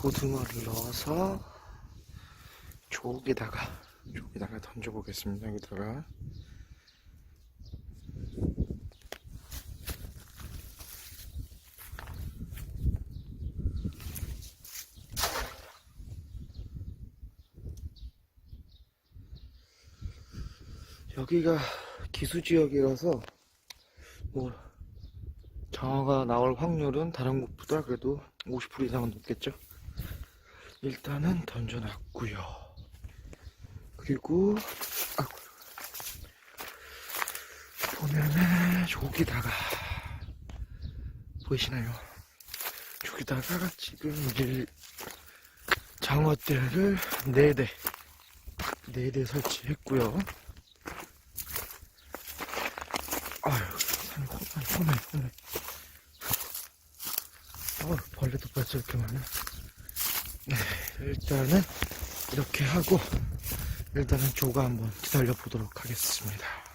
고등어를 넣어서 조기다가 조기다가 던져 보겠습니다. 여기다가 여기가 기수 지역이라서 뭐 장어가 나올 확률은 다른 곳보다 그래도 50% 이상은 높겠죠. 일단은 던져놨고요. 그리고 아이고, 보면은 저기다가 보이시나요? 저기다가 지금 이제 장어대를 4대 4대 설치했고요. 아유, 산 홈에, 홈에, 홈에. 어, 벌레도 벌써 이렇게 많아. 네, 일단은 이렇게 하고, 일단은 조가 한번 기다려 보도록 하겠습니다.